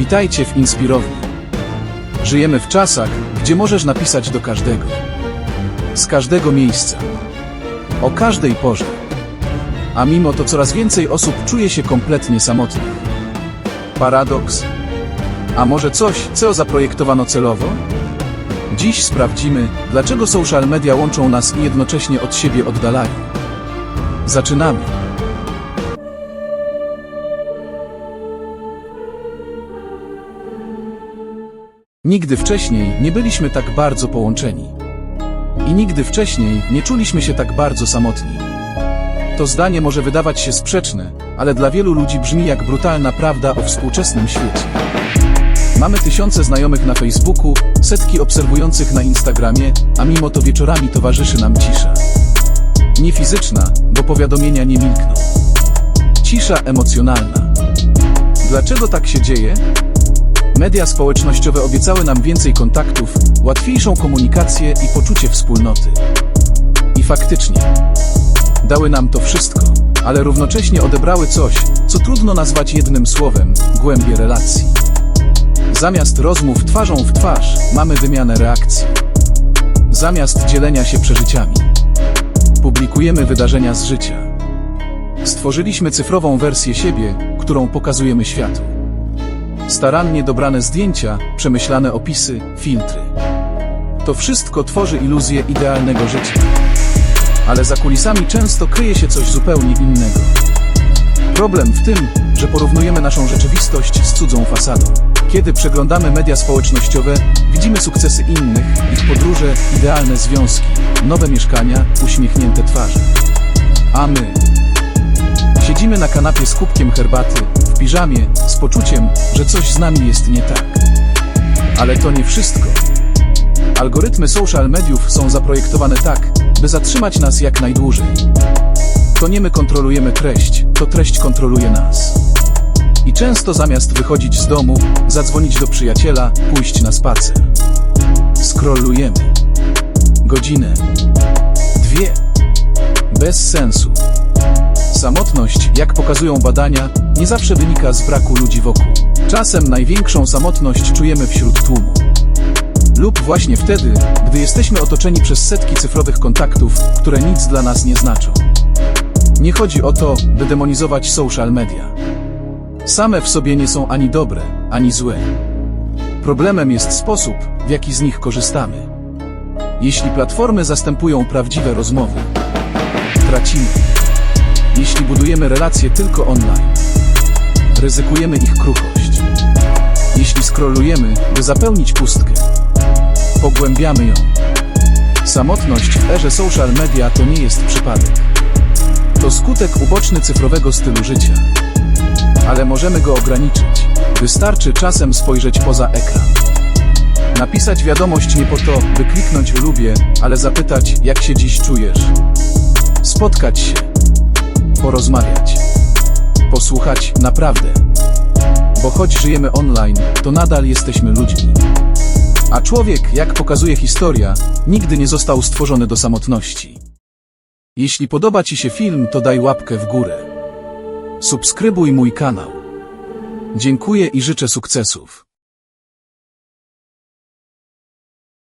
Witajcie w Inspirowni. Żyjemy w czasach, gdzie możesz napisać do każdego. Z każdego miejsca. O każdej porze. A mimo to coraz więcej osób czuje się kompletnie samotnych. Paradoks? A może coś, co zaprojektowano celowo? Dziś sprawdzimy, dlaczego social media łączą nas i jednocześnie od siebie oddalają. Zaczynamy. Nigdy wcześniej nie byliśmy tak bardzo połączeni. I nigdy wcześniej nie czuliśmy się tak bardzo samotni. To zdanie może wydawać się sprzeczne, ale dla wielu ludzi brzmi jak brutalna prawda o współczesnym świecie. Mamy tysiące znajomych na Facebooku, setki obserwujących na Instagramie, a mimo to wieczorami towarzyszy nam cisza. Nie fizyczna, bo powiadomienia nie milkną. Cisza emocjonalna. Dlaczego tak się dzieje? Media społecznościowe obiecały nam więcej kontaktów, łatwiejszą komunikację i poczucie wspólnoty. I faktycznie, dały nam to wszystko, ale równocześnie odebrały coś, co trudno nazwać jednym słowem głębie relacji. Zamiast rozmów twarzą w twarz, mamy wymianę reakcji. Zamiast dzielenia się przeżyciami, publikujemy wydarzenia z życia. Stworzyliśmy cyfrową wersję siebie, którą pokazujemy światu. Starannie dobrane zdjęcia, przemyślane opisy, filtry. To wszystko tworzy iluzję idealnego życia. Ale za kulisami często kryje się coś zupełnie innego. Problem w tym, że porównujemy naszą rzeczywistość z cudzą fasadą. Kiedy przeglądamy media społecznościowe, widzimy sukcesy innych, ich podróże, idealne związki, nowe mieszkania, uśmiechnięte twarze. A my siedzimy na kanapie z kubkiem herbaty, piżamie, z poczuciem, że coś z nami jest nie tak. Ale to nie wszystko. Algorytmy social mediów są zaprojektowane tak, by zatrzymać nas jak najdłużej. To nie my kontrolujemy treść, to treść kontroluje nas. I często zamiast wychodzić z domu, zadzwonić do przyjaciela, pójść na spacer. Scrollujemy. Godzinę. Dwie. Bez sensu. Samotność, jak pokazują badania, nie zawsze wynika z braku ludzi wokół. Czasem największą samotność czujemy wśród tłumu. Lub właśnie wtedy, gdy jesteśmy otoczeni przez setki cyfrowych kontaktów, które nic dla nas nie znaczą. Nie chodzi o to, by demonizować social media. Same w sobie nie są ani dobre, ani złe. Problemem jest sposób, w jaki z nich korzystamy. Jeśli platformy zastępują prawdziwe rozmowy, tracimy. Jeśli budujemy relacje tylko online, ryzykujemy ich kruchość. Jeśli scrollujemy, by zapełnić pustkę, pogłębiamy ją. Samotność w erze social media to nie jest przypadek. To skutek uboczny cyfrowego stylu życia. Ale możemy go ograniczyć. Wystarczy czasem spojrzeć poza ekran. Napisać wiadomość nie po to, by kliknąć lubię, ale zapytać, jak się dziś czujesz. Spotkać się. Porozmawiać. Posłuchać naprawdę. Bo choć żyjemy online, to nadal jesteśmy ludźmi. A człowiek, jak pokazuje historia, nigdy nie został stworzony do samotności. Jeśli podoba Ci się film, to daj łapkę w górę. Subskrybuj mój kanał. Dziękuję i życzę sukcesów.